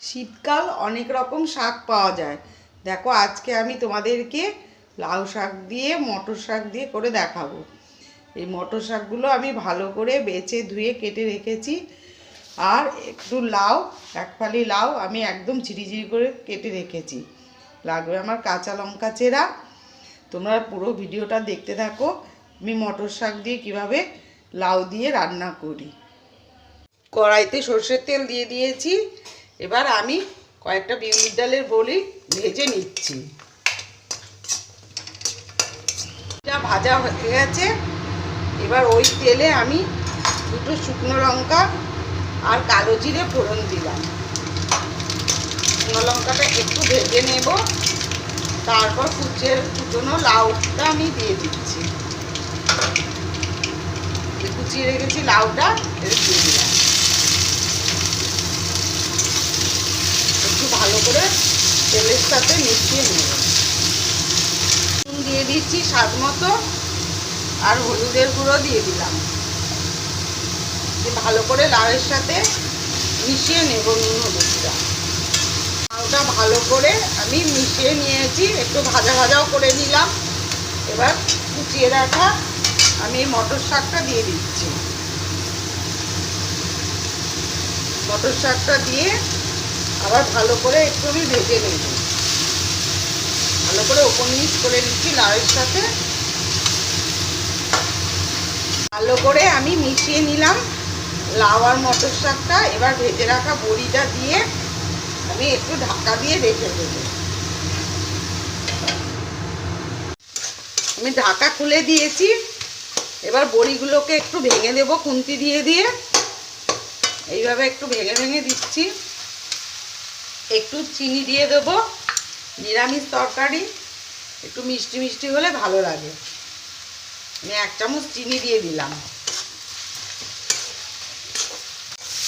শীতকাল অনেক রকম শাক পাওয়া যায়। দেখো, আজকে আমি তোমাদেরকে লাউ শাক দিয়ে, মটর শাক দিয়ে করে দেখাবো। এই মটর শাকগুলো আমি ভালো করে বেছে ধুয়ে কেটে রেখেছি। আর একটু লাউ, এক ফালি লাউ আমি একদম ঝিরিঝিরি করে কেটে রেখেছি। লাগবে আমার কাঁচা লঙ্কা চেরা। তোমরা পুরো ভিডিওটা দেখতে থাকো। আমি মটর শাক দিয়ে কীভাবে লাউ দিয়ে রান্না করি। কড়াইতে সর্ষের তেল দিয়ে দিয়েছি। এবার আমি কয়েকটা বিউলির ডালের বলি ভেজে নিচ্ছি। ভাজা হয়ে গেছে, এবার ওই তেলে আমি দুটো শুকনো লঙ্কা আর কালো জিরে ফোড়ন দিলাম। শুকনো লঙ্কাটা একটু ভেজে নেব, তারপর কুচের, কুচনো লাউটা আমি দিয়ে দিচ্ছি। কুচিয়ে রেখেছি লাউটা দিয়ে দিলাম একটু ভালো করে তেলের সাথে মিশিয়ে নেব। নুন দিয়ে দিচ্ছি স্বাদ মতো, আর হলুদের গুঁড়ো দিয়ে দিলাম। ভালো করে লাউয়ের সাথে মিশিয়ে নেব নুন হলুদটা। লাউটা ভালো করে আমি মিশিয়ে নিয়েছি, একটু ভাজা ভাজাও করে নিলাম। এবার কুচিয়ে রাখা আমি মটর শাকটা দিয়ে দিচ্ছি। মটর শাকটা দিয়ে আবার ভালো করে একটু আমি ভেজে নেব। ভালো করে ওপর নিচ করে নিচ্ছি লাউয়ের সাথে। ভালো করে আমি মিশিয়ে নিলাম লাউ আর মটর শাকটা। এবার ভেজে রাখা বড়িটা দিয়ে আমি একটু ঢাকা দিয়ে রেখে দেব। আমি ঢাকা খুলে দিয়েছি। এবার বড়িগুলোকে একটু ভেঙে দেব, খুন্তি দিয়ে দিয়ে। এইভাবে একটু ভেঙে ভেঙে দিচ্ছি। একটু চিনি দিয়ে দেবো। নিরামিষ তরকারি, একটু মিষ্টি মিষ্টি হলে ভালো লাগে। আমি এক চামচ চিনি দিয়ে দিলাম।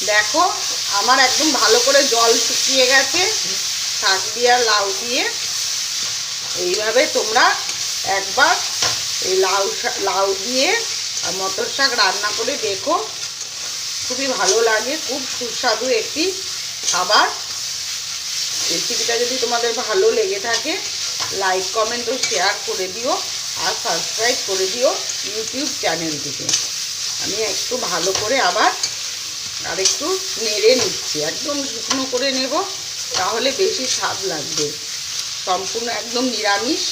দেখো, আমার একদম ভালো করে জল শুকিয়ে গেছে। শাক দিয়ে আর লাউ দিয়ে। এইভাবে তোমরা একবার এই লাউ লাউ দিয়ে আর মটর শাক রান্না করে দেখো। খুবই ভালো লাগে, খুব সুস্বাদু একটি খাবার। রেসিপিটা যদি তোমাদের ভালো লেগে থাকে লাইক কমেন্ট ও শেয়ার করে দিও আর সাবস্ক্রাইব করে দিও ইউটিউব চ্যানেলটিকে আমি একটু ভালো করে আবার আর একটু নেড়ে নিচ্ছি, একদম শুকনো করে নেব, তাহলে বেশি স্বাদ লাগবে। সম্পূর্ণ একদম নিরামিষ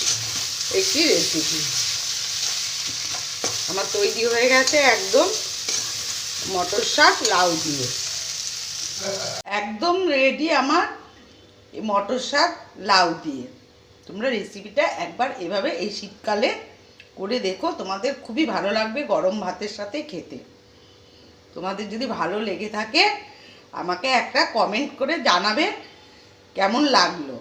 একটি রেসিপি আমার তৈরি হয়ে গেছে একদম মটর শাক লাউ দিয়ে। একদম রেডি আমার মটর শাক, লাউ দিয়ে। তোমরা রেসিপিটা একবার এভাবে এই শীতকালে করে দেখো। তোমাদের খুবই ভালো লাগবে গরম ভাতের সাথে খেতে। তোমাদের যদি ভালো লেগে থাকে, আমাকে একটা কমেন্ট করে জানাবে কেমন লাগল।